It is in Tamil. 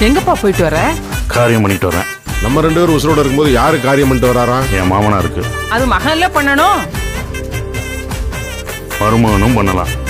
எங்கப்பா போயிட்டு வர? காரியம் பண்ணிட்டு வரேன். நம்ம ரெண்டு பேரும் உசுரோட இருக்கும்போது யாரு காரியம் பண்ணிட்டு வராராம் என் மாமனா இருக்கு அது மகன்ல பண்ணணும். மருமகனும் பண்ணலாம்.